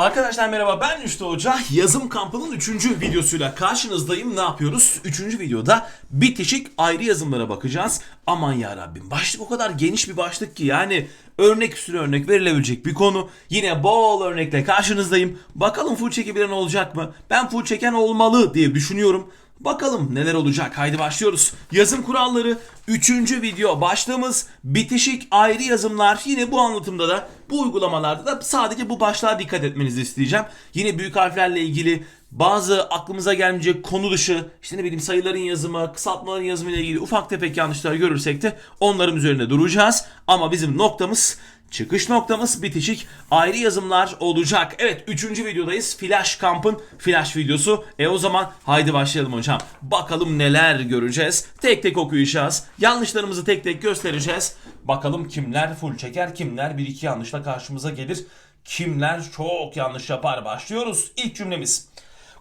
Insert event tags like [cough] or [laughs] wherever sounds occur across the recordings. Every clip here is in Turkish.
Arkadaşlar merhaba ben Rüştü Hoca. Yazım kampının 3. videosuyla karşınızdayım. Ne yapıyoruz? 3. videoda bitişik ayrı yazımlara bakacağız. Aman ya Rabbim başlık o kadar geniş bir başlık ki yani örnek üstüne örnek verilebilecek bir konu. Yine bol örnekle karşınızdayım. Bakalım full çekebilen olacak mı? Ben full çeken olmalı diye düşünüyorum. Bakalım neler olacak. Haydi başlıyoruz. Yazım kuralları 3. video başlığımız bitişik ayrı yazımlar. Yine bu anlatımda da bu uygulamalarda da sadece bu başlığa dikkat etmenizi isteyeceğim. Yine büyük harflerle ilgili bazı aklımıza gelmeyecek konu dışı işte ne bileyim sayıların yazımı, kısaltmaların yazımı ile ilgili ufak tefek yanlışlar görürsek de onların üzerine duracağız. Ama bizim noktamız Çıkış noktamız bitişik ayrı yazımlar olacak. Evet 3. videodayız. Flash kampın flash videosu. E o zaman haydi başlayalım hocam. Bakalım neler göreceğiz. Tek tek okuyacağız. Yanlışlarımızı tek tek göstereceğiz. Bakalım kimler full çeker, kimler bir iki yanlışla karşımıza gelir. Kimler çok yanlış yapar. Başlıyoruz. İlk cümlemiz.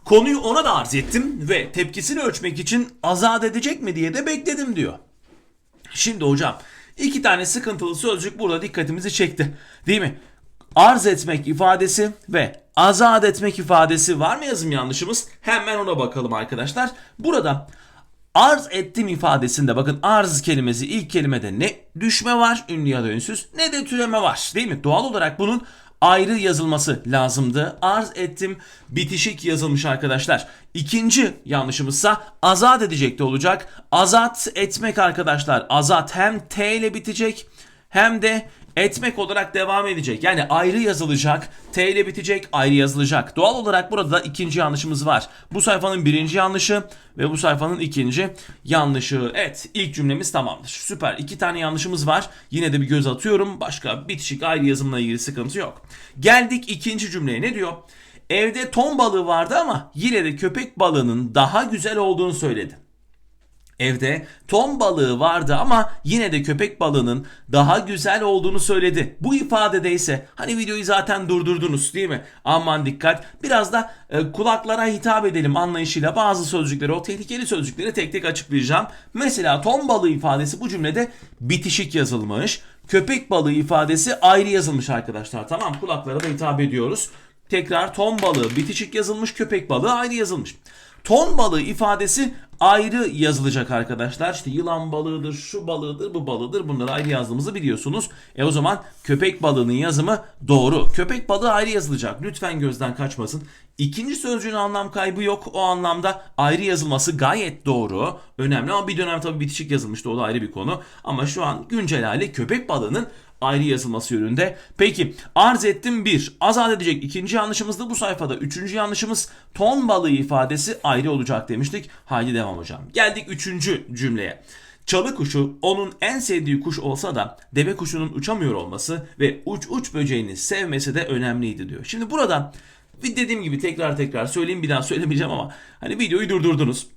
Konuyu ona da arz ettim ve tepkisini ölçmek için azat edecek mi diye de bekledim diyor. Şimdi hocam iki tane sıkıntılı sözcük burada dikkatimizi çekti. Değil mi? Arz etmek ifadesi ve azat etmek ifadesi var mı yazım yanlışımız? Hemen ona bakalım arkadaşlar. Burada arz ettim ifadesinde bakın arz kelimesi ilk kelimede ne düşme var ünlü ya da ünsüz ne de türeme var değil mi? Doğal olarak bunun ayrı yazılması lazımdı. Arz ettim bitişik yazılmış arkadaşlar. İkinci yanlışımızsa azat edecekti olacak. Azat etmek arkadaşlar. Azat hem T ile bitecek hem de etmek olarak devam edecek. Yani ayrı yazılacak, T ile bitecek, ayrı yazılacak. Doğal olarak burada da ikinci yanlışımız var. Bu sayfanın birinci yanlışı ve bu sayfanın ikinci yanlışı. Evet ilk cümlemiz tamamdır. Süper. İki tane yanlışımız var. Yine de bir göz atıyorum. Başka bitişik ayrı yazımla ilgili sıkıntı yok. Geldik ikinci cümleye. Ne diyor? Evde ton balığı vardı ama yine de köpek balığının daha güzel olduğunu söyledi. Evde ton balığı vardı ama yine de köpek balığının daha güzel olduğunu söyledi. Bu ifadede ise hani videoyu zaten durdurdunuz değil mi? Aman dikkat. Biraz da e, kulaklara hitap edelim anlayışıyla bazı sözcükleri o tehlikeli sözcükleri tek tek açıklayacağım. Mesela ton balığı ifadesi bu cümlede bitişik yazılmış. Köpek balığı ifadesi ayrı yazılmış arkadaşlar. Tamam kulaklara da hitap ediyoruz. Tekrar ton balığı bitişik yazılmış, köpek balığı ayrı yazılmış. Ton balığı ifadesi ayrı yazılacak arkadaşlar. İşte yılan balığıdır, şu balığıdır, bu balığıdır. Bunları ayrı yazdığımızı biliyorsunuz. E o zaman köpek balığının yazımı doğru. Köpek balığı ayrı yazılacak. Lütfen gözden kaçmasın. İkinci sözcüğün anlam kaybı yok. O anlamda ayrı yazılması gayet doğru. Önemli ama bir dönem tabii bitişik yazılmıştı. O da ayrı bir konu. Ama şu an güncel hali köpek balığının ayrı yazılması yönünde. Peki arz ettim bir. Azat edecek ikinci yanlışımız da bu sayfada. Üçüncü yanlışımız ton balığı ifadesi ayrı olacak demiştik. Haydi devam hocam. Geldik üçüncü cümleye. Çalı kuşu onun en sevdiği kuş olsa da deve kuşunun uçamıyor olması ve uç uç böceğini sevmesi de önemliydi diyor. Şimdi burada dediğim gibi tekrar tekrar söyleyeyim bir daha söylemeyeceğim ama hani videoyu durdurdunuz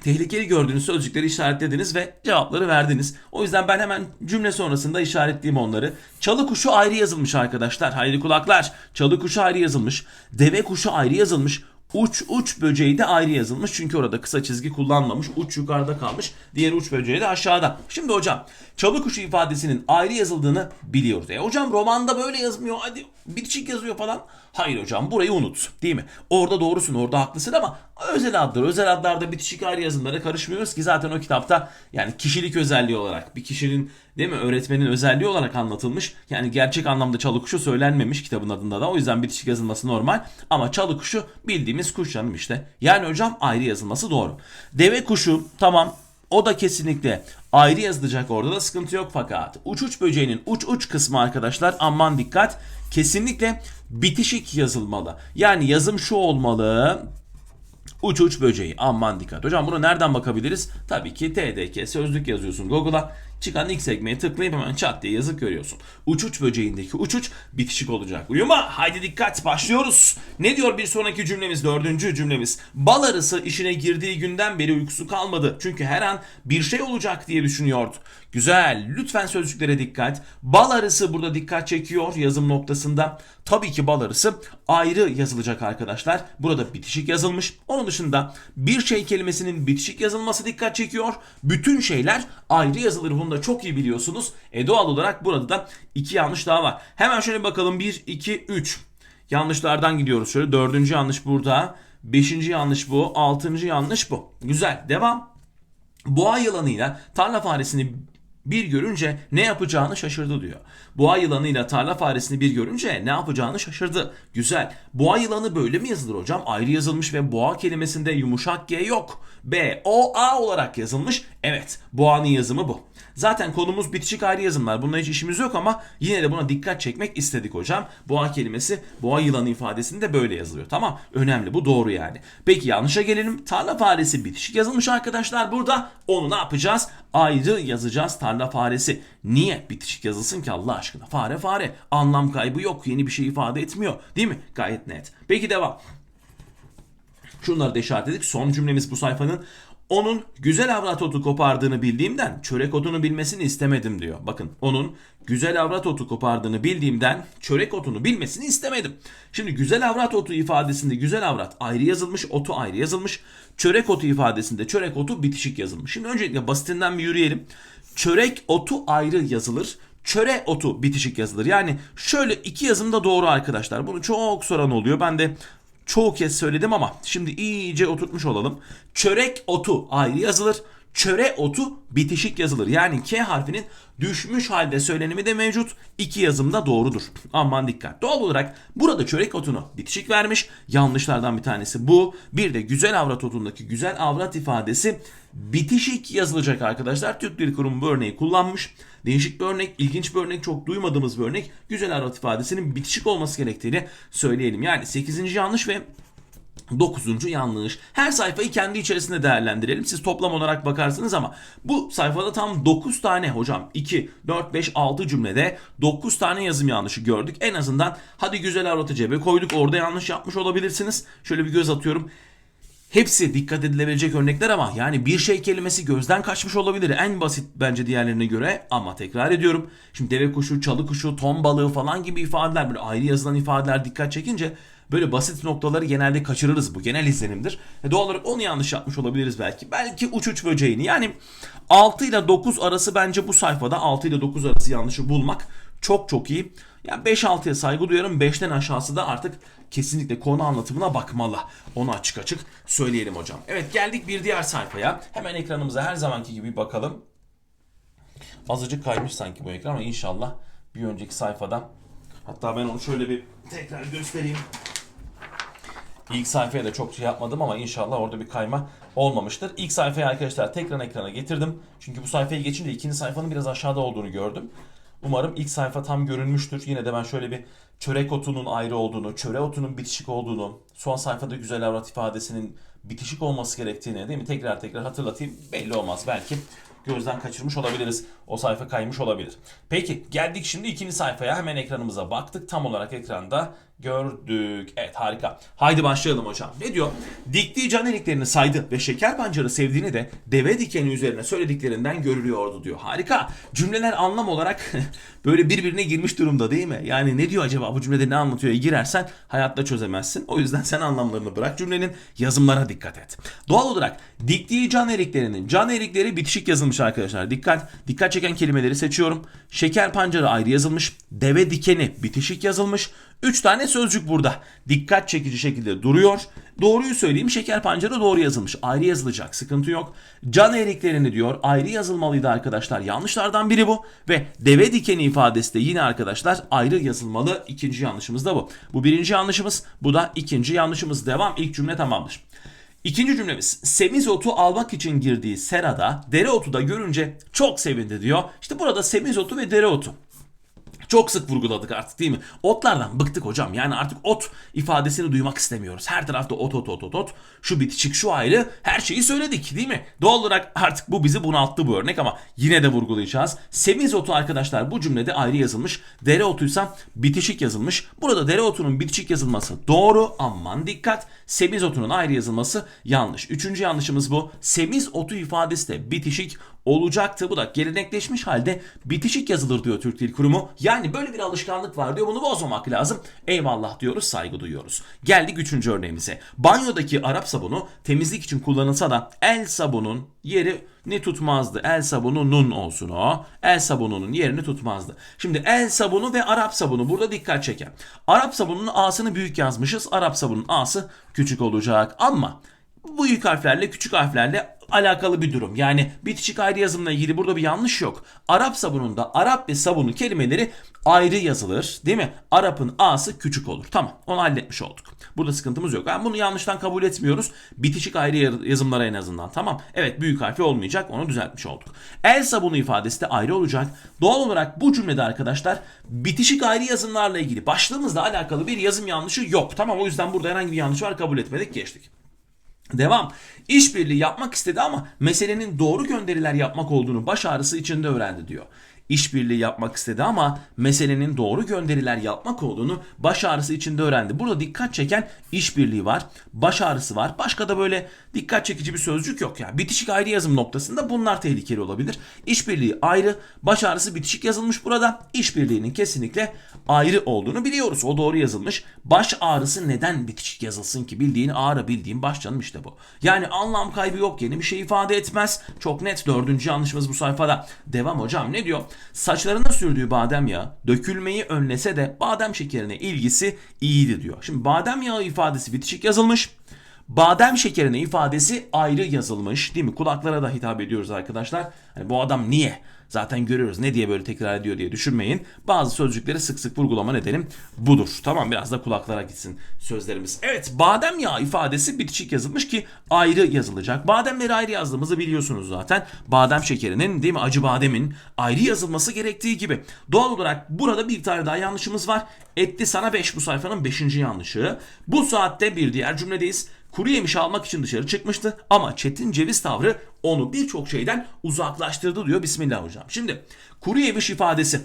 tehlikeli gördüğünüz sözcükleri işaretlediniz ve cevapları verdiniz. O yüzden ben hemen cümle sonrasında işaretleyeyim onları. Çalı kuşu ayrı yazılmış arkadaşlar. Hayri kulaklar. Çalı kuşu ayrı yazılmış. Deve kuşu ayrı yazılmış. Uç uç böceği de ayrı yazılmış. Çünkü orada kısa çizgi kullanmamış. Uç yukarıda kalmış. Diğer uç böceği de aşağıda. Şimdi hocam çalı kuşu ifadesinin ayrı yazıldığını biliyoruz. E hocam romanda böyle yazmıyor. Hadi bitişik yazıyor falan. Hayır hocam burayı unut. Değil mi? Orada doğrusun orada haklısın ama özel adlar özel adlarda bitişik ayrı yazımlara karışmıyoruz ki zaten o kitapta yani kişilik özelliği olarak bir kişinin değil mi öğretmenin özelliği olarak anlatılmış. Yani gerçek anlamda çalı kuşu söylenmemiş kitabın adında da o yüzden bitişik yazılması normal ama çalı kuşu bildiğimiz kuş canım işte. Yani hocam ayrı yazılması doğru. Deve kuşu tamam o da kesinlikle ayrı yazılacak orada da sıkıntı yok fakat uç uç böceğinin uç uç kısmı arkadaşlar aman dikkat kesinlikle bitişik yazılmalı. Yani yazım şu olmalı. Uç uç böceği aman dikkat. Hocam bunu nereden bakabiliriz? Tabii ki TDK sözlük yazıyorsun Google'a. Çıkan ilk sekmeye tıklayıp hemen çat diye yazıp görüyorsun. Uç uç böceğindeki uç uç bitişik olacak. Uyuma haydi dikkat başlıyoruz. Ne diyor bir sonraki cümlemiz dördüncü cümlemiz. Bal arısı işine girdiği günden beri uykusu kalmadı. Çünkü her an bir şey olacak diye düşünüyordu. Güzel lütfen sözcüklere dikkat. Bal arısı burada dikkat çekiyor yazım noktasında. Tabii ki bal arısı ayrı yazılacak arkadaşlar. Burada bitişik yazılmış. Onun dışında bir şey kelimesinin bitişik yazılması dikkat çekiyor. Bütün şeyler ayrı yazılır. Da çok iyi biliyorsunuz. E doğal olarak burada da iki yanlış daha var. Hemen şöyle bakalım. 1, 2, 3. Yanlışlardan gidiyoruz şöyle. Dördüncü yanlış burada. Beşinci yanlış bu. Altıncı yanlış bu. Güzel. Devam. Boğa yılanıyla tarla faresini bir görünce ne yapacağını şaşırdı diyor. Boğa yılanıyla tarla faresini bir görünce ne yapacağını şaşırdı. Güzel. Boğa yılanı böyle mi yazılır hocam? Ayrı yazılmış ve boğa kelimesinde yumuşak G yok. B, O, A olarak yazılmış. Evet, boğanın yazımı bu. Zaten konumuz bitişik ayrı yazımlar. Bununla hiç işimiz yok ama yine de buna dikkat çekmek istedik hocam. Boğa kelimesi boğa yılanı ifadesinde böyle yazılıyor. Tamam önemli bu doğru yani. Peki yanlışa gelelim. Tarla faresi bitişik yazılmış arkadaşlar burada. Onu ne yapacağız? Ayrı yazacağız tarla faresi. Niye bitişik yazılsın ki Allah aşkına? Fare fare. Anlam kaybı yok. Yeni bir şey ifade etmiyor. Değil mi? Gayet net. Peki devam. Şunları da işaretledik. Son cümlemiz bu sayfanın. Onun güzel avrat otu kopardığını bildiğimden çörek otunu bilmesini istemedim diyor. Bakın onun güzel avrat otu kopardığını bildiğimden çörek otunu bilmesini istemedim. Şimdi güzel avrat otu ifadesinde güzel avrat ayrı yazılmış, otu ayrı yazılmış. Çörek otu ifadesinde çörek otu bitişik yazılmış. Şimdi öncelikle basitinden bir yürüyelim. Çörek otu ayrı yazılır çöre otu bitişik yazılır. Yani şöyle iki yazım da doğru arkadaşlar. Bunu çok soran oluyor. Ben de çoğu kez söyledim ama şimdi iyice oturtmuş olalım. Çörek otu ayrı yazılır. Çöre otu bitişik yazılır. Yani K harfinin düşmüş halde söylenimi de mevcut. İki yazım da doğrudur. Aman dikkat. Doğal olarak burada çörek otunu bitişik vermiş. Yanlışlardan bir tanesi bu. Bir de güzel avrat otundaki güzel avrat ifadesi bitişik yazılacak arkadaşlar. Türk Dil Kurumu bu örneği kullanmış. Değişik bir örnek, ilginç bir örnek, çok duymadığımız bir örnek. Güzel avrat ifadesinin bitişik olması gerektiğini söyleyelim. Yani 8. yanlış ve 9. yanlış. Her sayfayı kendi içerisinde değerlendirelim. Siz toplam olarak bakarsınız ama bu sayfada tam 9 tane hocam 2, 4, 5, 6 cümlede 9 tane yazım yanlışı gördük. En azından hadi güzel avratı cebe koyduk orada yanlış yapmış olabilirsiniz. Şöyle bir göz atıyorum. Hepsi dikkat edilebilecek örnekler ama yani bir şey kelimesi gözden kaçmış olabilir. En basit bence diğerlerine göre ama tekrar ediyorum. Şimdi deve kuşu, çalı kuşu, ton balığı falan gibi ifadeler böyle ayrı yazılan ifadeler dikkat çekince böyle basit noktaları genelde kaçırırız bu genel izlenimdir. E doğal olarak onu yanlış yapmış olabiliriz belki. Belki uç uç böceğini yani 6 ile 9 arası bence bu sayfada 6 ile 9 arası yanlışı bulmak çok çok iyi. Yani 5-6'ya saygı duyarım. 5'ten aşağısı da artık kesinlikle konu anlatımına bakmalı. Onu açık açık söyleyelim hocam. Evet geldik bir diğer sayfaya. Hemen ekranımıza her zamanki gibi bakalım. Azıcık kaymış sanki bu ekran ama inşallah bir önceki sayfada. Hatta ben onu şöyle bir tekrar göstereyim. İlk sayfaya da çok şey yapmadım ama inşallah orada bir kayma olmamıştır. İlk sayfayı arkadaşlar tekrar ekrana getirdim. Çünkü bu sayfayı geçince ikinci sayfanın biraz aşağıda olduğunu gördüm. Umarım ilk sayfa tam görünmüştür. Yine de ben şöyle bir çörek otunun ayrı olduğunu, çöre otunun bitişik olduğunu, son sayfada güzel avrat ifadesinin bitişik olması gerektiğini değil mi? Tekrar tekrar hatırlatayım. Belli olmaz belki gözden kaçırmış olabiliriz. O sayfa kaymış olabilir. Peki geldik şimdi ikinci sayfaya. Hemen ekranımıza baktık. Tam olarak ekranda gördük. Evet harika. Haydi başlayalım hocam. Ne diyor? Diktiği can eliklerini saydı ve şeker pancarı sevdiğini de deve dikeni üzerine söylediklerinden görülüyordu diyor. Harika. Cümleler anlam olarak [laughs] böyle birbirine girmiş durumda değil mi? Yani ne diyor acaba bu cümlede ne anlatıyor? Girersen hayatta çözemezsin. O yüzden sen anlamlarını bırak. Cümlenin yazımlara dikkat et. Doğal olarak diktiği can eriklerinin can erikleri bitişik yazılmış arkadaşlar. Dikkat. Dikkat çeken kelimeleri seçiyorum. Şeker pancarı ayrı yazılmış. Deve dikeni bitişik yazılmış. 3 tane sözcük burada. Dikkat çekici şekilde duruyor. Doğruyu söyleyeyim şeker pancarı doğru yazılmış. Ayrı yazılacak sıkıntı yok. Can eriklerini diyor ayrı yazılmalıydı arkadaşlar. Yanlışlardan biri bu. Ve deve dikeni ifadesi de yine arkadaşlar ayrı yazılmalı. İkinci yanlışımız da bu. Bu birinci yanlışımız. Bu da ikinci yanlışımız. Devam. İlk cümle tamamdır. İkinci cümlemiz semizotu almak için girdiği serada dereotu da görünce çok sevindi diyor. İşte burada semizotu ve dereotu. Çok sık vurguladık artık değil mi? Otlardan bıktık hocam. Yani artık ot ifadesini duymak istemiyoruz. Her tarafta ot ot ot ot ot. Şu bitişik şu ayrı. Her şeyi söyledik değil mi? Doğal olarak artık bu bizi bunalttı bu örnek ama yine de vurgulayacağız. Semizotu arkadaşlar bu cümlede ayrı yazılmış. Dereotuysa bitişik yazılmış. Burada dereotunun bitişik yazılması doğru. Aman dikkat. Semizotunun ayrı yazılması yanlış. Üçüncü yanlışımız bu. Semizotu ifadesi de bitişik olacaktı. Bu da gelenekleşmiş halde bitişik yazılır diyor Türk Dil Kurumu. Yani böyle bir alışkanlık var diyor. Bunu bozmamak lazım. Eyvallah diyoruz, saygı duyuyoruz. Geldik üçüncü örneğimize. Banyodaki Arap sabunu temizlik için kullanılsa da el sabunun yeri ne tutmazdı? El sabununun olsun o. El sabununun yerini tutmazdı. Şimdi el sabunu ve Arap sabunu burada dikkat çeken. Arap sabununun A'sını büyük yazmışız. Arap sabunun A'sı küçük olacak. Ama bu büyük harflerle küçük harflerle alakalı bir durum. Yani bitişik ayrı yazımla ilgili burada bir yanlış yok. Arap sabununda Arap ve sabunu kelimeleri ayrı yazılır. Değil mi? Arap'ın A'sı küçük olur. Tamam onu halletmiş olduk. Burada sıkıntımız yok. Yani bunu yanlıştan kabul etmiyoruz. Bitişik ayrı yazımlara en azından. Tamam. Evet büyük harfi olmayacak. Onu düzeltmiş olduk. El sabunu ifadesi de ayrı olacak. Doğal olarak bu cümlede arkadaşlar bitişik ayrı yazımlarla ilgili başlığımızla alakalı bir yazım yanlışı yok. Tamam o yüzden burada herhangi bir yanlış var kabul etmedik geçtik. Devam. İşbirliği yapmak istedi ama meselenin doğru gönderiler yapmak olduğunu baş ağrısı içinde öğrendi diyor. İşbirliği yapmak istedi ama meselenin doğru gönderiler yapmak olduğunu baş ağrısı içinde öğrendi. Burada dikkat çeken işbirliği var, baş ağrısı var. Başka da böyle dikkat çekici bir sözcük yok ya. Bitişik ayrı yazım noktasında bunlar tehlikeli olabilir. İşbirliği ayrı, baş ağrısı bitişik yazılmış burada. İşbirliğinin kesinlikle ayrı olduğunu biliyoruz. O doğru yazılmış. Baş ağrısı neden bitişik yazılsın ki? Bildiğin ağrı bildiğin baş canım işte bu. Yani anlam kaybı yok. Yeni bir şey ifade etmez. Çok net dördüncü yanlışımız bu sayfada. Devam hocam ne diyor? Saçlarına sürdüğü badem yağı dökülmeyi önlese de badem şekerine ilgisi iyiydi diyor. Şimdi badem yağı ifadesi bitişik yazılmış. Badem şekerine ifadesi ayrı yazılmış değil mi? Kulaklara da hitap ediyoruz arkadaşlar. Hani bu adam niye? Zaten görüyoruz ne diye böyle tekrar ediyor diye düşünmeyin. Bazı sözcükleri sık sık vurgulama nedenim budur. Tamam biraz da kulaklara gitsin sözlerimiz. Evet badem yağı ifadesi bitişik yazılmış ki ayrı yazılacak. Bademleri ayrı yazdığımızı biliyorsunuz zaten. Badem şekerinin değil mi acı bademin ayrı yazılması gerektiği gibi. Doğal olarak burada bir tane daha yanlışımız var. Etti sana 5 bu sayfanın 5. yanlışı. Bu saatte bir diğer cümledeyiz. Kuru yemiş almak için dışarı çıkmıştı ama Çetin ceviz tavrı onu birçok şeyden uzaklaştırdı diyor Bismillah hocam. Şimdi kuru yemiş ifadesi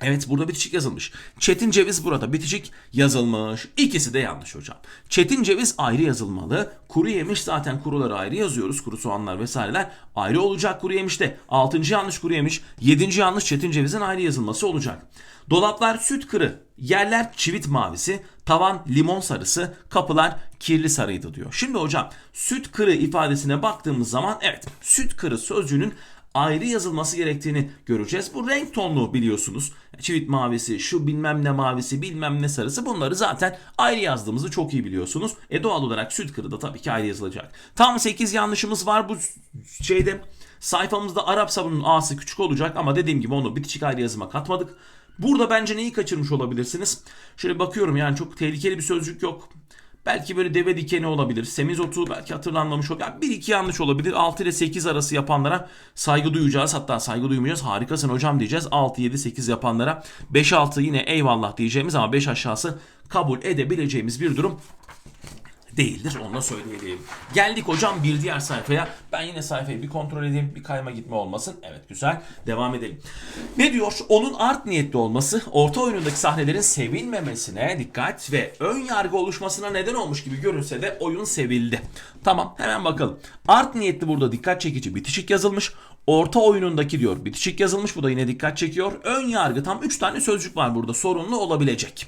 Evet burada bitişik yazılmış. Çetin ceviz burada bitişik yazılmış. İkisi de yanlış hocam. Çetin ceviz ayrı yazılmalı. Kuru yemiş zaten kuruları ayrı yazıyoruz. Kuru soğanlar vesaireler ayrı olacak kuru yemişte. Altıncı yanlış kuru yemiş. Yedinci yanlış çetin cevizin ayrı yazılması olacak. Dolaplar süt kırı. Yerler çivit mavisi. Tavan limon sarısı. Kapılar kirli sarıydı diyor. Şimdi hocam süt kırı ifadesine baktığımız zaman evet süt kırı sözcüğünün ayrı yazılması gerektiğini göreceğiz. Bu renk tonlu biliyorsunuz. Çivit mavisi, şu bilmem ne mavisi, bilmem ne sarısı bunları zaten ayrı yazdığımızı çok iyi biliyorsunuz. E doğal olarak süt kırı da tabii ki ayrı yazılacak. Tam 8 yanlışımız var bu şeyde. Sayfamızda Arap sabunun A'sı küçük olacak ama dediğim gibi onu bitişik ayrı yazıma katmadık. Burada bence neyi kaçırmış olabilirsiniz? Şöyle bakıyorum yani çok tehlikeli bir sözcük yok. Belki böyle deve dikeni olabilir. Semizotu belki hatırlanmamış olabilir. Yani bir iki yanlış olabilir. 6 ile 8 arası yapanlara saygı duyacağız. Hatta saygı duymayacağız. Harikasın hocam diyeceğiz. 6, 7, 8 yapanlara 5, 6 yine eyvallah diyeceğimiz ama 5 aşağısı kabul edebileceğimiz bir durum değildir. Onu da söyleyelim. Geldik hocam bir diğer sayfaya. Ben yine sayfayı bir kontrol edeyim. Bir kayma gitme olmasın. Evet güzel. Devam edelim. Ne diyor? Onun art niyetli olması orta oyunundaki sahnelerin sevilmemesine dikkat ve ön yargı oluşmasına neden olmuş gibi görünse de oyun sevildi. Tamam hemen bakalım. Art niyetli burada dikkat çekici bitişik yazılmış. Orta oyunundaki diyor bitişik yazılmış. Bu da yine dikkat çekiyor. Ön yargı tam 3 tane sözcük var burada sorunlu olabilecek.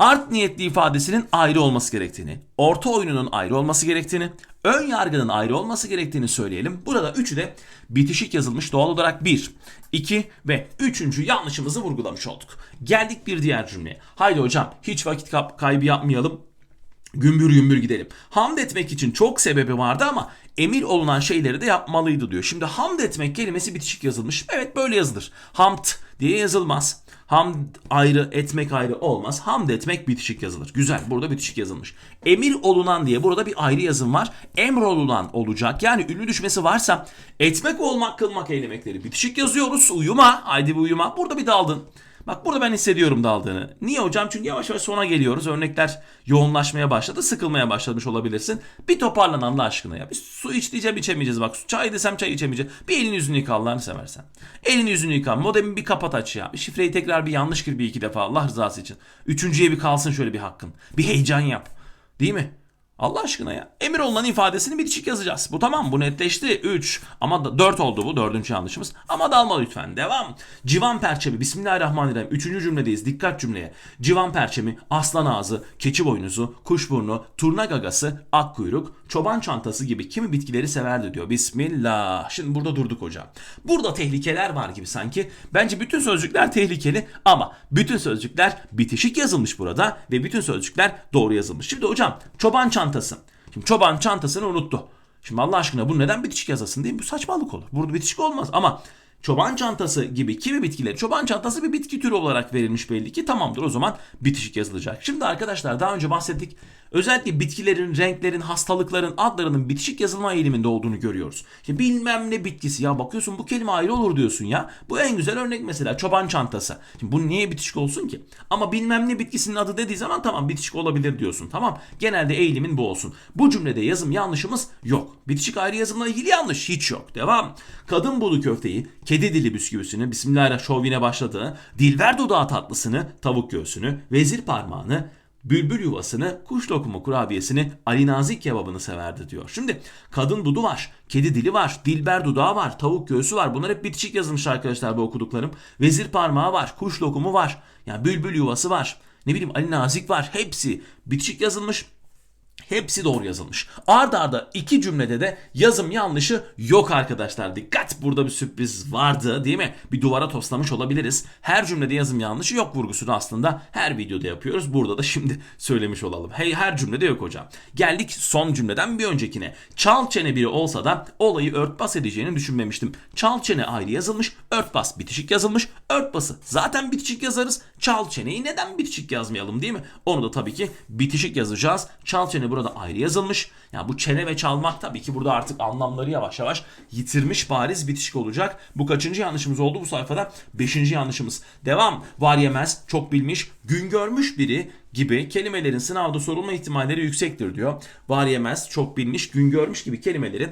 Art niyetli ifadesinin ayrı olması gerektiğini, orta oyununun ayrı olması gerektiğini, ön yargının ayrı olması gerektiğini söyleyelim. Burada üçü de bitişik yazılmış doğal olarak 1, 2 ve 3. yanlışımızı vurgulamış olduk. Geldik bir diğer cümleye. Haydi hocam hiç vakit kaybı yapmayalım. Gümbür gümbür gidelim. Hamd etmek için çok sebebi vardı ama emir olunan şeyleri de yapmalıydı diyor. Şimdi hamd etmek kelimesi bitişik yazılmış. Evet böyle yazılır. Hamd diye yazılmaz. Hamd ayrı, etmek ayrı olmaz. Hamd etmek bitişik yazılır. Güzel. Burada bitişik yazılmış. Emir olunan diye burada bir ayrı yazım var. Emrolunan olacak. Yani ünlü düşmesi varsa etmek, olmak, kılmak eylemekleri bitişik yazıyoruz. Uyuma. Haydi bir uyuma. Burada bir daldın. Bak burada ben hissediyorum daldığını. Niye hocam? Çünkü yavaş yavaş sona geliyoruz. Örnekler yoğunlaşmaya başladı. Sıkılmaya başlamış olabilirsin. Bir toparlan Allah aşkına ya. Bir su iç diyeceğim içemeyeceğiz. Bak çay desem çay içemeyeceğiz. Bir elini yüzünü yıka Allah'ını seversen. Elini yüzünü yıka. Modemi bir kapat aç ya. Şifreyi tekrar bir yanlış gir bir iki defa Allah rızası için. Üçüncüye bir kalsın şöyle bir hakkın. Bir heyecan yap. Değil mi? Allah aşkına ya. Emir olunan ifadesini bitişik yazacağız. Bu tamam bu netleşti. 3 ama da 4 oldu bu dördüncü yanlışımız. Ama dalma lütfen. Devam. Civan perçemi. Bismillahirrahmanirrahim. Üçüncü cümledeyiz. Dikkat cümleye. Civan perçemi, aslan ağzı, keçi boynuzu, kuşburnu, turna gagası, ak kuyruk, çoban çantası gibi kimi bitkileri severdi diyor. Bismillah. Şimdi burada durduk hocam. Burada tehlikeler var gibi sanki. Bence bütün sözcükler tehlikeli ama bütün sözcükler bitişik yazılmış burada ve bütün sözcükler doğru yazılmış. Şimdi hocam çoban çantası. Şimdi çoban çantasını unuttu. Şimdi Allah aşkına bu neden bitişik yazasın değil mi? Bu saçmalık olur. Burada bitişik olmaz ama çoban çantası gibi kimi bitkileri çoban çantası bir bitki türü olarak verilmiş belli ki tamamdır o zaman bitişik yazılacak. Şimdi arkadaşlar daha önce bahsettik. Özellikle bitkilerin, renklerin, hastalıkların adlarının bitişik yazılma eğiliminde olduğunu görüyoruz. Şimdi bilmem ne bitkisi ya bakıyorsun bu kelime ayrı olur diyorsun ya. Bu en güzel örnek mesela çoban çantası. Şimdi bu niye bitişik olsun ki? Ama bilmem ne bitkisinin adı dediği zaman tamam bitişik olabilir diyorsun tamam. Genelde eğilimin bu olsun. Bu cümlede yazım yanlışımız yok. Bitişik ayrı yazımla ilgili yanlış hiç yok. Devam. Kadın bulu köfteyi, kedi dili bisküvisini, bismillahirrahmanirrahim şovine başladığı, dilber dudağı tatlısını, tavuk göğsünü, vezir parmağını, Bülbül yuvasını, kuş lokumu kurabiyesini, Ali Nazik kebabını severdi diyor. Şimdi kadın dudu var, kedi dili var, dilber dudağı var, tavuk göğsü var. Bunlar hep bitişik yazılmış arkadaşlar bu okuduklarım. Vezir parmağı var, kuş lokumu var. Yani bülbül yuvası var. Ne bileyim Ali Nazik var. Hepsi bitişik yazılmış. Hepsi doğru yazılmış. Arda arda iki cümlede de yazım yanlışı yok arkadaşlar. Dikkat burada bir sürpriz vardı değil mi? Bir duvara toslamış olabiliriz. Her cümlede yazım yanlışı yok vurgusunu aslında her videoda yapıyoruz. Burada da şimdi [laughs] söylemiş olalım. Hey her cümlede yok hocam. Geldik son cümleden bir öncekine. Çal çene biri olsa da olayı örtbas edeceğini düşünmemiştim. Çal çene ayrı yazılmış, örtbas bitişik yazılmış. Örtbası zaten bitişik yazarız. Çal çeneyi neden bitişik yazmayalım değil mi? Onu da tabii ki bitişik yazacağız. Çal çene burada ayrı yazılmış. Yani bu çene ve çalmak tabii ki burada artık anlamları yavaş yavaş yitirmiş bariz bitişik olacak. Bu kaçıncı yanlışımız oldu bu sayfada? Beşinci yanlışımız. Devam. Var yemez, çok bilmiş, gün görmüş biri gibi kelimelerin sınavda sorulma ihtimalleri yüksektir diyor. Var yemez, çok bilmiş, gün görmüş gibi kelimelerin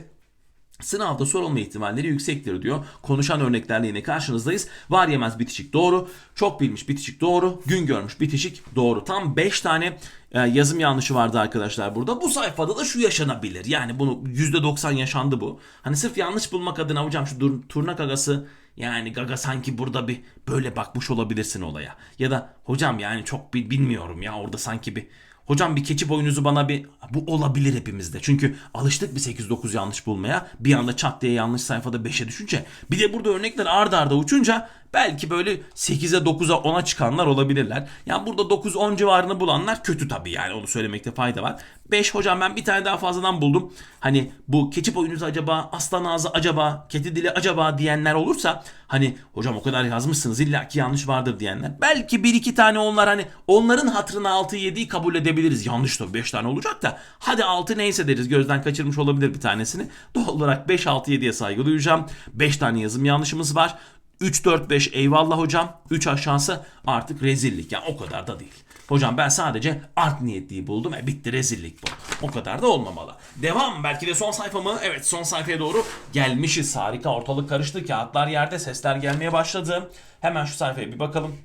Sınavda sorulma ihtimalleri yüksektir diyor. Konuşan örneklerle yine karşınızdayız. Var yemez bitişik doğru. Çok bilmiş bitişik doğru. Gün görmüş bitişik doğru. Tam 5 tane e, yazım yanlışı vardı arkadaşlar burada. Bu sayfada da şu yaşanabilir. Yani bunu %90 yaşandı bu. Hani sırf yanlış bulmak adına hocam şu dur, turna gagası yani gaga sanki burada bir böyle bakmış olabilirsin olaya. Ya da hocam yani çok bi- bilmiyorum ya orada sanki bir Hocam bir keçi boynuzu bana bir bu olabilir hepimizde. Çünkü alıştık bir 8-9 yanlış bulmaya. Bir anda çat diye yanlış sayfada 5'e düşünce. Bir de burada örnekler ard arda uçunca belki böyle 8'e 9'a 10'a çıkanlar olabilirler. Yani burada 9-10 civarını bulanlar kötü tabii yani onu söylemekte fayda var. 5 hocam ben bir tane daha fazladan buldum. Hani bu keçi boynuzu acaba, aslan ağzı acaba, kedi dili acaba diyenler olursa hani hocam o kadar yazmışsınız illaki yanlış vardır diyenler. Belki bir iki tane onlar hani onların hatırına 6-7'yi kabul edebiliriz. Yanlış tabii 5 tane olacak da hadi 6 neyse deriz gözden kaçırmış olabilir bir tanesini. Doğal olarak 5-6-7'ye saygı duyacağım. 5 tane yazım yanlışımız var. 3 4 5 eyvallah hocam. 3 aşağısı artık rezillik. Yani o kadar da değil. Hocam ben sadece art niyetliyi buldum. E bitti rezillik bu. O kadar da olmamalı. Devam. Belki de son sayfa mı? Evet son sayfaya doğru gelmişiz. Harika ortalık karıştı. Kağıtlar yerde. Sesler gelmeye başladı. Hemen şu sayfaya bir bakalım.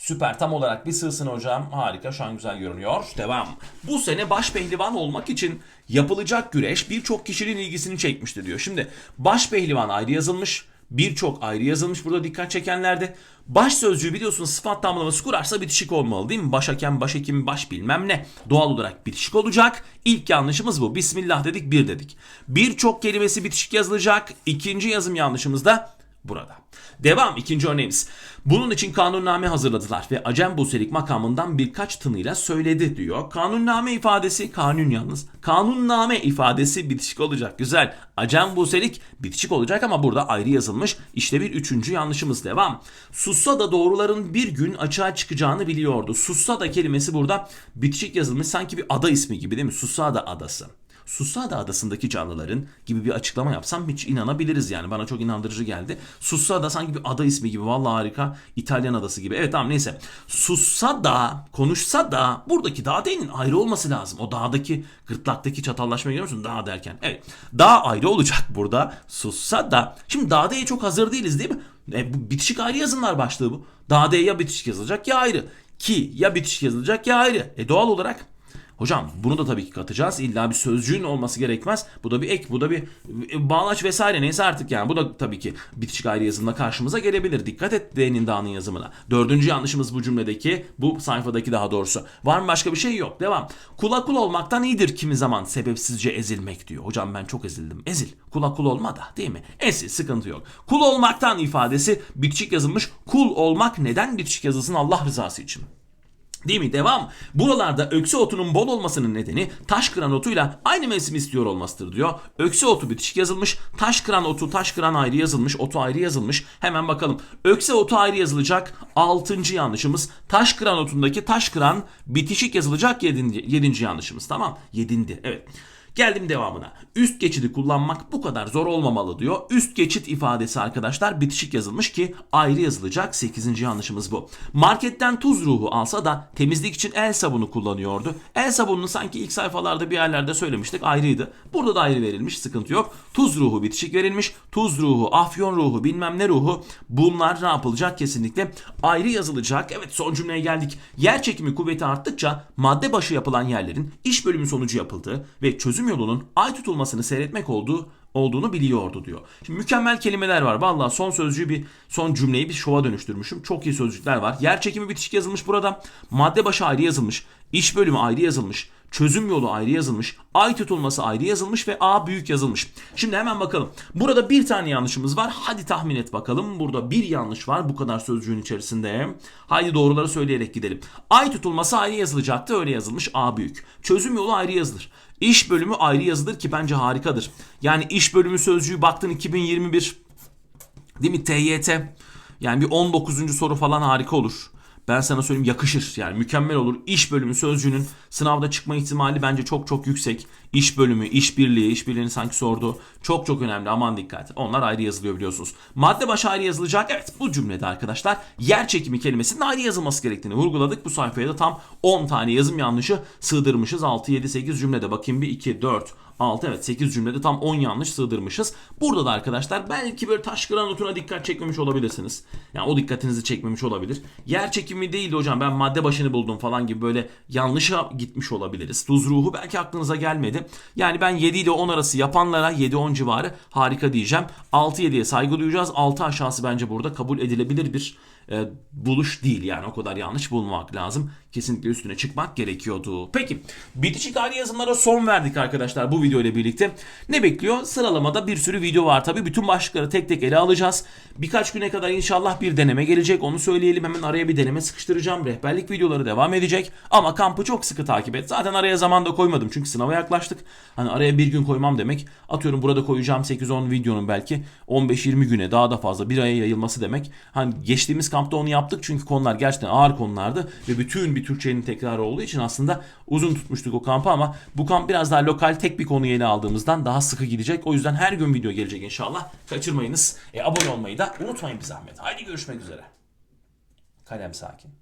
Süper tam olarak bir sığsın hocam. Harika şu an güzel görünüyor. Devam. Bu sene baş pehlivan olmak için yapılacak güreş birçok kişinin ilgisini çekmişti diyor. Şimdi baş pehlivan ayrı yazılmış. Birçok ayrı yazılmış burada dikkat çekenlerde. Baş sözcüğü biliyorsunuz sıfat tamlaması kurarsa bitişik olmalı değil mi? Baş hakem, baş hekim, baş bilmem ne. Doğal olarak bitişik olacak. İlk yanlışımız bu. Bismillah dedik bir dedik. Birçok kelimesi bitişik yazılacak. İkinci yazım yanlışımız da burada. Devam ikinci örneğimiz. Bunun için kanunname hazırladılar ve Acem Buselik makamından birkaç tınıyla söyledi diyor. Kanunname ifadesi kanun yalnız. Kanunname ifadesi bitişik olacak. Güzel. Acem Buselik bitişik olacak ama burada ayrı yazılmış. İşte bir üçüncü yanlışımız devam. Sussa da doğruların bir gün açığa çıkacağını biliyordu. Sussa da kelimesi burada bitişik yazılmış. Sanki bir ada ismi gibi değil mi? Sussa da adası. Sussada adasındaki canlıların gibi bir açıklama yapsam hiç inanabiliriz yani. Bana çok inandırıcı geldi. Sussada sanki bir ada ismi gibi. Vallahi harika. İtalyan adası gibi. Evet tamam neyse. Sussa da, konuşsa da buradaki dağ değinin ayrı olması lazım. O dağdaki gırtlaktaki çatallaşmayı görüyor musun? Dağ derken. Evet. Dağ ayrı olacak burada. Sussa da. Şimdi dağ D'ye çok hazır değiliz değil mi? E, bu bitişik ayrı yazımlar başlığı bu. Dağ ya bitişik yazılacak ya ayrı. Ki ya bitişik yazılacak ya ayrı. E doğal olarak Hocam bunu da tabii ki katacağız. İlla bir sözcüğün olması gerekmez. Bu da bir ek, bu da bir e, bağlaç vesaire neyse artık yani. Bu da tabii ki bitişik ayrı yazımla karşımıza gelebilir. Dikkat et D'nin D'nin yazımına. Dördüncü yanlışımız bu cümledeki, bu sayfadaki daha doğrusu. Var mı başka bir şey yok. Devam. Kula kul olmaktan iyidir kimi zaman sebepsizce ezilmek diyor. Hocam ben çok ezildim. Ezil. Kula kul olma da değil mi? Ezil sıkıntı yok. Kul olmaktan ifadesi bitişik yazılmış. Kul olmak neden bitişik yazılsın Allah rızası için? Değil mi? Devam. Buralarda öksü otunun bol olmasının nedeni taş kıran otuyla aynı mevsim istiyor olmasıdır diyor. Öksü otu bitişik yazılmış. Taş kıran otu, taş kıran ayrı yazılmış. Otu ayrı yazılmış. Hemen bakalım. Ökse otu ayrı yazılacak. Altıncı yanlışımız. Taş kıran otundaki taş kıran bitişik yazılacak. Yedinci, yedinci yanlışımız. Tamam. Yedindi. Evet. Geldim devamına. Üst geçidi kullanmak bu kadar zor olmamalı diyor. Üst geçit ifadesi arkadaşlar bitişik yazılmış ki ayrı yazılacak. 8. yanlışımız bu. Marketten tuz ruhu alsa da temizlik için el sabunu kullanıyordu. El sabununu sanki ilk sayfalarda bir yerlerde söylemiştik ayrıydı. Burada da ayrı verilmiş sıkıntı yok. Tuz ruhu bitişik verilmiş. Tuz ruhu, afyon ruhu, bilmem ne ruhu bunlar ne yapılacak kesinlikle ayrı yazılacak. Evet son cümleye geldik. Yer çekimi kuvveti arttıkça madde başı yapılan yerlerin iş bölümü sonucu yapıldığı ve çözüm yolunun ay tutulmasını seyretmek olduğu olduğunu biliyordu diyor. Şimdi mükemmel kelimeler var. Vallahi son sözcüğü bir son cümleyi bir şova dönüştürmüşüm. Çok iyi sözcükler var. Yer çekimi bitişik yazılmış burada. Madde başı ayrı yazılmış. İş bölümü ayrı yazılmış. Çözüm yolu ayrı yazılmış. Ay tutulması ayrı yazılmış ve A büyük yazılmış. Şimdi hemen bakalım. Burada bir tane yanlışımız var. Hadi tahmin et bakalım. Burada bir yanlış var bu kadar sözcüğün içerisinde. Haydi doğruları söyleyerek gidelim. Ay tutulması ayrı yazılacaktı. Öyle yazılmış A büyük. Çözüm yolu ayrı yazılır. İş bölümü ayrı yazılır ki bence harikadır. Yani iş bölümü sözcüğü baktın 2021 değil mi TYT yani bir 19. soru falan harika olur. Ben sana söyleyeyim yakışır yani mükemmel olur. İş bölümü sözcüğünün sınavda çıkma ihtimali bence çok çok yüksek. İş bölümü, iş birliği, iş birliğini sanki sordu. Çok çok önemli aman dikkat. Onlar ayrı yazılıyor biliyorsunuz. Madde başı ayrı yazılacak. Evet bu cümlede arkadaşlar yer çekimi kelimesinin ayrı yazılması gerektiğini vurguladık. Bu sayfaya da tam 10 tane yazım yanlışı sığdırmışız. 6, 7, 8 cümlede bakayım bir 2, 4, 6 evet 8 cümlede tam 10 yanlış sığdırmışız. Burada da arkadaşlar belki böyle taş kıran notuna dikkat çekmemiş olabilirsiniz. Yani o dikkatinizi çekmemiş olabilir. Yer çekimi değil hocam ben madde başını buldum falan gibi böyle yanlışa gitmiş olabiliriz. Tuz ruhu belki aklınıza gelmedi. Yani ben 7 ile 10 arası yapanlara 7-10 civarı harika diyeceğim. 6-7'ye saygı duyacağız. 6 aşağısı bence burada kabul edilebilir bir e, buluş değil yani o kadar yanlış bulmamak lazım. Kesinlikle üstüne çıkmak gerekiyordu. Peki bitişik hali yazımlara son verdik arkadaşlar bu video ile birlikte. Ne bekliyor? Sıralamada bir sürü video var tabi. Bütün başlıkları tek tek ele alacağız. Birkaç güne kadar inşallah bir deneme gelecek. Onu söyleyelim hemen araya bir deneme sıkıştıracağım. Rehberlik videoları devam edecek. Ama kampı çok sıkı takip et. Zaten araya zaman da koymadım çünkü sınava yaklaştık. Hani araya bir gün koymam demek. Atıyorum burada koyacağım 8-10 videonun belki 15-20 güne daha da fazla bir aya yayılması demek. Hani geçtiğimiz kampta onu yaptık çünkü konular gerçekten ağır konulardı ve bütün bir Türkçenin tekrarı olduğu için aslında uzun tutmuştuk o kampı ama bu kamp biraz daha lokal tek bir konuyu ele aldığımızdan daha sıkı gidecek. O yüzden her gün video gelecek inşallah. Kaçırmayınız. E, abone olmayı da unutmayın bir zahmet. Haydi görüşmek üzere. Kalem sakin.